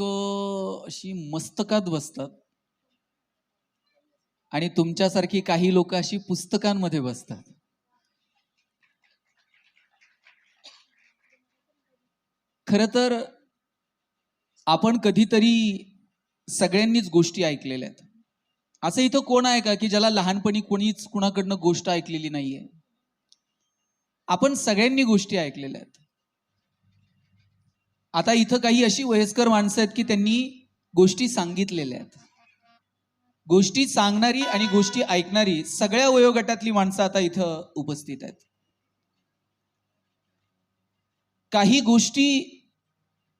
लोक अशी मस्तकात बसतात. आणि तुमच्यासारखी काही लोक अशी पुस्तकांमध्ये बसतात. खर तर आपण कधीतरी सगळ्यांनीच गोष्टी ऐकलेल्या आहेत. असं इथं कोण आहे का की ज्याला लहानपणी कोणीच कुणाकडनं गोष्ट ऐकलेली नाहीये? आपण सगळ्यांनी गोष्टी ऐकलेल्या आहेत. आता इथं काही अशी वयस्कर माणसं आहेत की त्यांनी गोष्टी सांगितलेल्या आहेत. गोष्टी सांगणारी आणि गोष्टी ऐकणारी सगळ्या वयोगटातली माणसं आता इथं उपस्थित आहेत. काही गोष्टी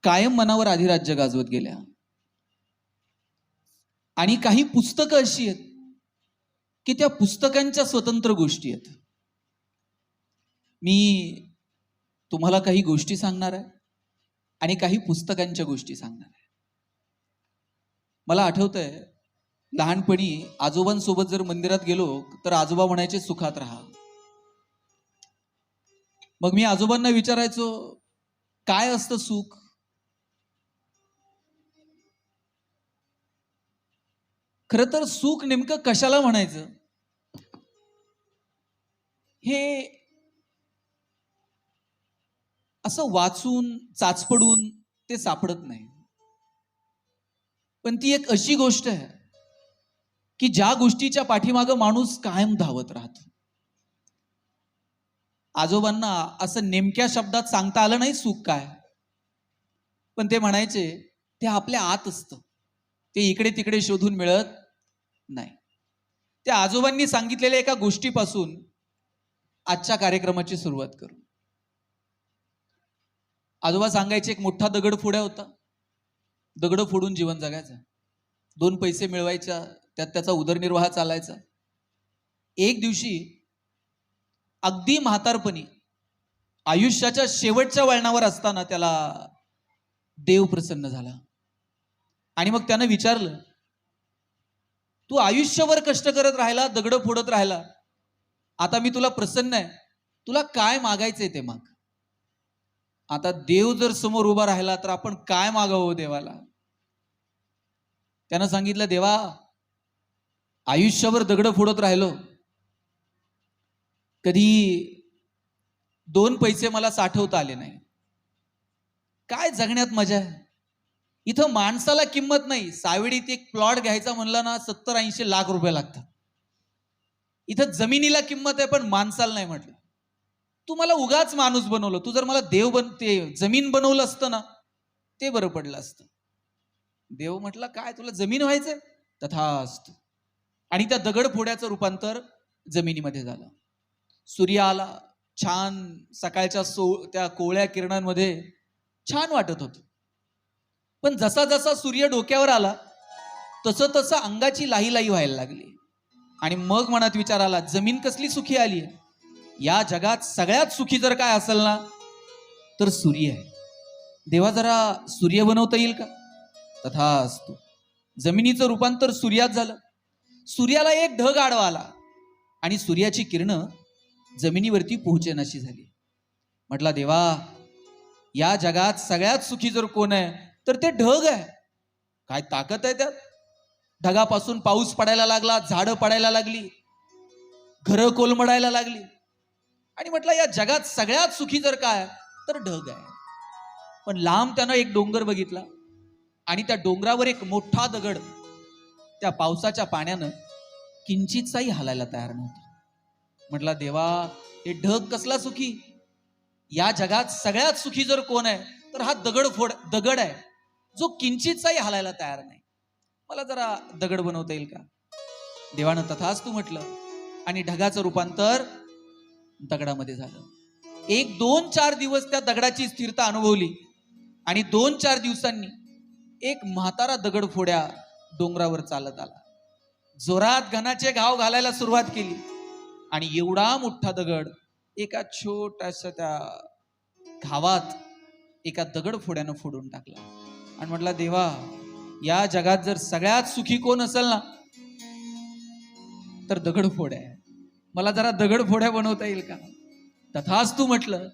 कायम मनावर अधिराज्य गाजवत गेल्या. आणि काही पुस्तकं अशी आहेत की त्या पुस्तकांच्या स्वतंत्र गोष्टी आहेत. मी तुम्हाला काही गोष्टी सांगणार आहे. आणि काही पुस्तकांच्या गोष्टी सांगणार आहे. मला आठवतंय लहानपणी आजोबांसोबत जर मंदिरात गेलो तर आजोबा म्हणायचे सुखात राहा. मग मी आजोबांना विचारायचो काय असतं सुख? खर तर सुख नेमकं कशाला म्हणायचं? हे असं वाचून चाचपडून ते सापडत नाही. पण ती एक अशी गोष्ट आहे की ज्या गोष्टीच्या पाठीमागं माणूस कायम धावत राहतो. आजोबांना असं नेमक्या शब्दात सांगता आलं नाही सुख काय पण ते म्हणायचे ते आपल्या आत असतं. ते इकडे तिकडे शोधून मिळत नाही. त्या आजोबांनी सांगितलेल्या एका गोष्टीपासून आजच्या कार्यक्रमाची सुरुवात करू. आजोबा सांगायचे एक मोठा दगड फोड्या होता. दगड फोडून जीवन जगायचं. दोन पैसे मिळवायच्या त्यात त्याचा उदरनिर्वाह चालायचा. एक दिवशी अगदी म्हातारपणी आयुष्याच्या शेवटच्या वळणावर असताना त्याला देव प्रसन्न झाला. आणि मग त्यानं विचारलं तू आयुष्यभर कष्ट करत राहिला दगड फोडत राहिला. आता मी तुला प्रसन्न आहे. तुला काय मागायचंय ते माग? आता देव जर समोर उभा राहिला तर आपण काय मागावं हो देवाला? त्यानं सांगितलं देवा आयुष्यभर दगड फोडत राहिलो. कधी दोन पैसे मला साठवता आले नाही. काय जगण्यात मजा आहे? इथं माणसाला किंमत नाही. सावेडीत एक प्लॉट घ्यायचा म्हणलं ना सत्तर ऐंशी लाख रुपये लागतात. इथं जमिनीला किंमत आहे पण माणसाला नाही म्हटलं. तू मला उगाच माणूस बनवलं. तू जर मला देव बन ते जमीन बनवलं असतं ना ते बरं पडलं असतं. देव म्हटलं काय तुला जमीन व्हायचंय? तथा असतो आणि त्या दगड फोड्याचं रूपांतर जमिनीमध्ये झालं. सूर्य आला छान सकाळच्या सो त्या कोवळ्या किरणांमध्ये छान वाटत होतं. पण जसा जसा सूर्य डोक्यावर आला तसं तसं अंगाची लाही लाही व्हायला लागली. आणि मग मनात विचार आला जमीन कसली सुखी आली या जगात सगळ्यात सुखी जर काय असेल ना तर सूर्य आहे. देवा जरा सूर्य बनवता येईल का? तथा असतो जमिनीचं रूपांतर सूर्यात झालं. सूर्याला एक ढग आडवा आला आणि सूर्याची किरणं जमिनीवरती पोहोचेनाशी झाली. म्हटला देवा या जगात सगळ्यात सुखी जर कोण आहे तर ते ढग आहे. काय ताकद आहे त्यात? ढगापासून पाऊस पडायला लागला झाडं पडायला लागली घरं कोलमडायला लागली आणि म्हटलं या जगात सगळ्यात सुखी जर काय तर ढग आहे. पण लांब त्यानं एक डोंगर बघितला आणि त्या डोंगरावर एक मोठा दगड त्या पावसाच्या पाण्यानं किंचितचाही हालायला तयार नव्हता. म्हटला देवा हे ढग कसला सुखी? या जगात सगळ्यात सुखी जर कोण आहे तर हा दगड फोड दगड आहे जो किंचितचाही हालायला तयार नाही. मला जरा दगड बनवता येईल का? देवानं तथाच तू म्हटलं आणि ढगाचं रूपांतर दगडामध्ये झालं. एक दोन चार दिवस त्या दगडाची स्थिरता अनुभवली. आणि दोन चार दिवसांनी एक म्हातारा दगड फोड्या डोंगरावर चालत आला. जोरात घनाचे घाव घालायला सुरुवात केली. आणि एवढा मोठा दगड एका छोट्याशा त्या घावात एका दगड फोड्यानं फोडून टाकला. आणि म्हटला देवा या जगात जर सगळ्यात सुखी कोण असेल ना तर दगड फोड्या आहे मला जरा दगड फोड्या बनवता येईल का? तथाच तू म्हटलं.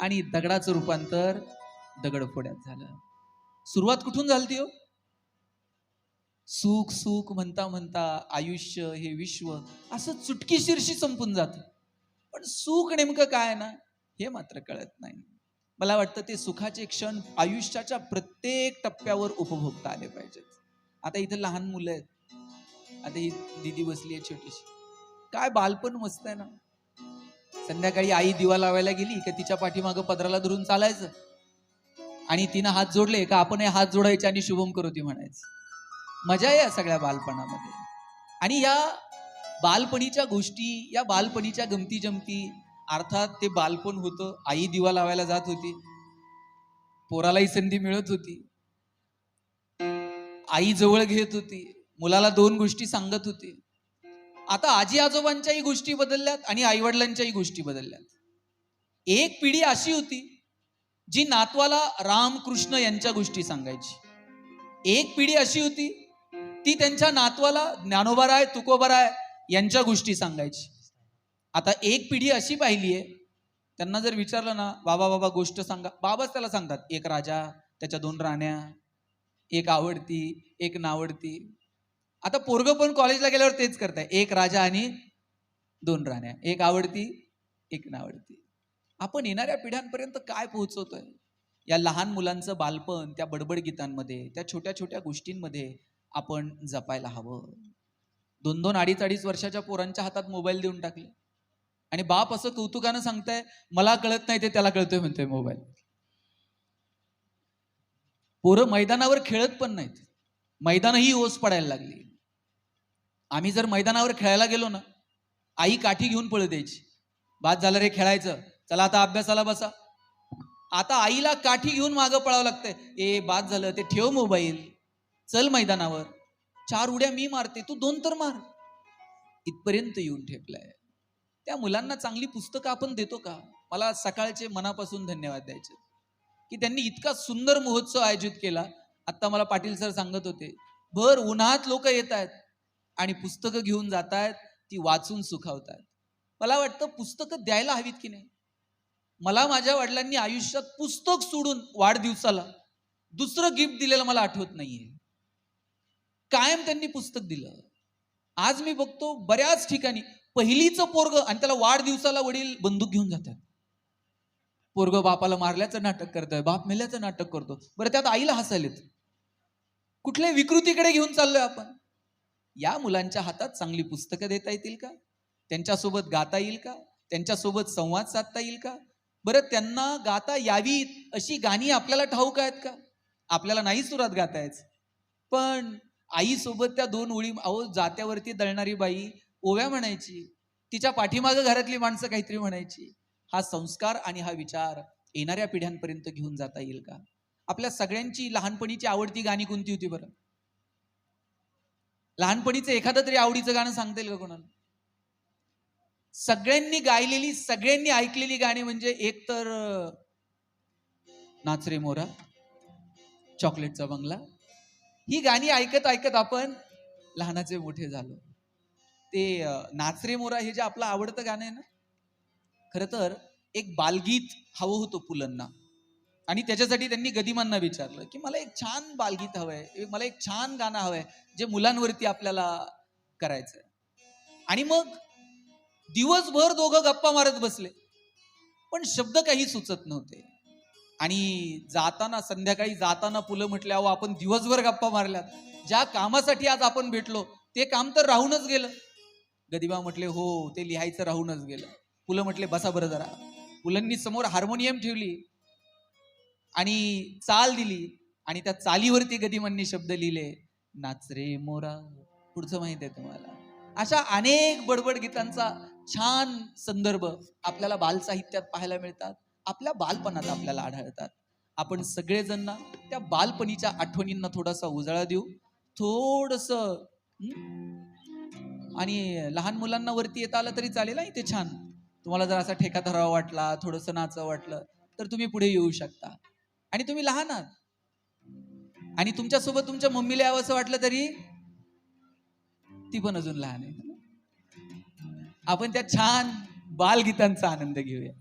आणि दगडाचं रूपांतर दगड फोड्यात झालं. सुरुवात कुठून झालती हो? सुख सुख म्हणता म्हणता आयुष्य हे विश्व असं चुटकीशीरशी संपून जातं. पण सुख नेमकं काय आहे ना हे मात्र कळत नाही. मला वाटतं ते सुखाचे क्षण आयुष्याच्या प्रत्येक टप्प्यावर उपभोगता आले पाहिजेत. आता इथं लहान मुलं आहेत. आता ही दिदी बसली आहे छोटीशी. काय बालपण मस्त आहे ना. संध्याकाळी आई दिवा लावायला गेली का तिच्या पाठीमागं पदराला धरून चालायचं. आणि तिनं हात जोडले का आपण हे हात जोडायचे आणि शुभम करोती म्हणायचं. मजा या सगळ्या बालपणामध्ये. आणि या बालपणीच्या गोष्टी या बालपणीच्या गमती जमती अर्थात ते बालपण होतं आई दिवा लावायला जात होती. पोरालाही संधी मिळत होती. आई जवळ घेत होती. मुलाला दोन गोष्टी सांगत होती. आता आजी आजोबांच्याही गोष्टी बदलल्यात आणि आईवडिलांच्याही गोष्टी बदलल्यात. एक पिढी अशी होती जी नातवाला रामकृष्ण यांच्या गोष्टी सांगायची. एक पिढी अशी होती ती त्यांच्या नातवाला ज्ञानोबाराय तुकोबाराय यांच्या गोष्टी सांगायची. आता एक पिढी अशी पाहिली आहे त्यांना जर विचारलं ना बाबा बाबा गोष्ट सांगा. बाबाच त्याला सांगतात एक राजा त्याच्या दोन राण्या एक आवडती एक नावडती. आता पोरग पण कॉलेजला गेल्यावर तेच करताय. एक राजा आणि दोन राण्या. एक आवडती एक नावडती. आपण येणाऱ्या पिढ्यांपर्यंत काय पोहोचवतोय? या लहान मुलांचं बालपण त्या बडबड गीतांमध्ये त्या छोट्या छोट्या गोष्टींमध्ये आपण जपायला हवं. दोन दोन अडीच अडीच वर्षाच्या पोरांच्या हातात मोबाईल देऊन टाकले. आणि बाप असं कौतुकानं सांगताय मला कळत नाही ते त्याला कळतोय म्हणतोय मोबाईल. पोरं मैदानावर खेळत पण नाहीत. मैदानही ओस पडायला लागली. आम्ही जर मैदानावर खेळायला गेलो ना आई काठी घेऊन पळत द्यायची. बाद झालं रे खेळायचं. चला आता अभ्यासाला बसा. आता आईला काठी घेऊन मागं पळावं लागतंय. ए बाद झालं ते ठेव मोबाईल. चल मैदानावर. चार उड्या मी मारते तू दोन तर मार. इथपर्यंत येऊन ठेपलाय. त्या मुलांना चांगली पुस्तकं आपण देतो का? मला सकाळचे मनापासून धन्यवाद द्यायचे. की त्यांनी इतका सुंदर महोत्सव आयोजित केला. आत्ता मला पाटील सर सांगत होते भर उन्हात लोक येत आहेत आणि पुस्तकं घेऊन जात आहेत ती वाचून सुखावतात मला वाटतं पुस्तकं द्यायला हवीत की नाही? मला माझ्या वडिलांनी आयुष्यात पुस्तक सोडून वाढदिवसाला दुसरं गिफ्ट दिलेलं मला आठवत नाहीये. कायम त्यांनी पुस्तक दिलं. आज मी बघतो बऱ्याच ठिकाणी पहिलीचं पोरग आणि त्याला वाढदिवसाला वडील बंदूक घेऊन जातात. पोरग बापाला मारल्याचं नाटक करतोय बाप मेल्याचं नाटक करतो. बरं त्यात आईला हसायलेत. कुठल्या विकृतीकडे घेऊन चाललोय आपण. या मुलांच्या हातात चांगली पुस्तकं देता येतील का? त्यांच्यासोबत गाता येईल का? त्यांच्यासोबत संवाद साधता येईल का? बरं त्यांना गाता यावीत अशी गाणी आपल्याला ठाऊक आहेत का? आपल्याला नाही सुरात गातायच. पण आईसोबत त्या दोन ओळी अहो जात्यावरती दळणारी बाई ओव्या म्हणायची. तिच्या पाठीमागं घरातली माणसं काहीतरी म्हणायची. हा संस्कार आणि हा विचार येणाऱ्या पिढ्यांपर्यंत घेऊन जाता येईल का? आपल्या सगळ्यांची लहानपणीची आवडती गाणी कोणती होती बरं? लहानपणीचं एखादं तरी आवडीचं गाणं सांगता येईल का कोणाला? सगळ्यांनी गायलेली सगळ्यांनी ऐकलेली गाणी म्हणजे एक तर नाचरे मोरा चॉकलेटचा बंगला. ही गाणी ऐकत ऐकत आपण लहानाचे मोठे झालो. ते नाचरे मोरा हे जे आपलं आवडतं गाणं आहे ना? खरं तर एक बालगीत हवं होतं पुलंना. आणि त्याच्यासाठी त्यांनी गदिमांना विचारलं की मला एक छान बालगीत हवंय मला एक छान गाणं हवंय जे मुलांवरती आपल्याला करायचंय. आणि मग दिवसभर दोघं गप्पा मारत बसले. पण शब्द काही सुचत नव्हते. आणि जाताना संध्याकाळी जाताना पुलं म्हटले अहो आपण दिवसभर गप्पा मारल्यात. ज्या कामासाठी आज आपण भेटलो ते काम तर राहूनच गेलं. गदिमा म्हटले हो ते लिहायचं राहूनच गेलं. पुलं म्हटले बसा बरं जरा. पुलंनी समोर हार्मोनियम ठेवली. आणि चाल दिली आणि त्या चालीवरती गदिमांनी शब्द लिहिले नाच रे मोरा पुढचं माहीत आहे तुम्हाला. अशा अनेक बडबड गीतांचा छान संदर्भ आपल्याला बालसाहित्यात पाहायला मिळतात आपल्या बालपणात आपल्याला आढळतात. आपण सगळेजण त्या बालपणीच्या आठवणींना थोडासा उजाळा देऊ थोडस आणि लहान मुलांना वरती येता आलं तरी चालेल ना इथे छान. तुम्हाला जर असा ठेका धरावा वाटला थोडंसं नाचावं वाटलं तर तुम्ही पुढे येऊ शकता. आणि तुम्ही लहान आहात. आणि तुमच्यासोबत तुमच्या मम्मीला यावं असं वाटलं तरी ती पण अजून लहान आहे. आपण त्या छान बालगीतांचा आनंद घेऊया.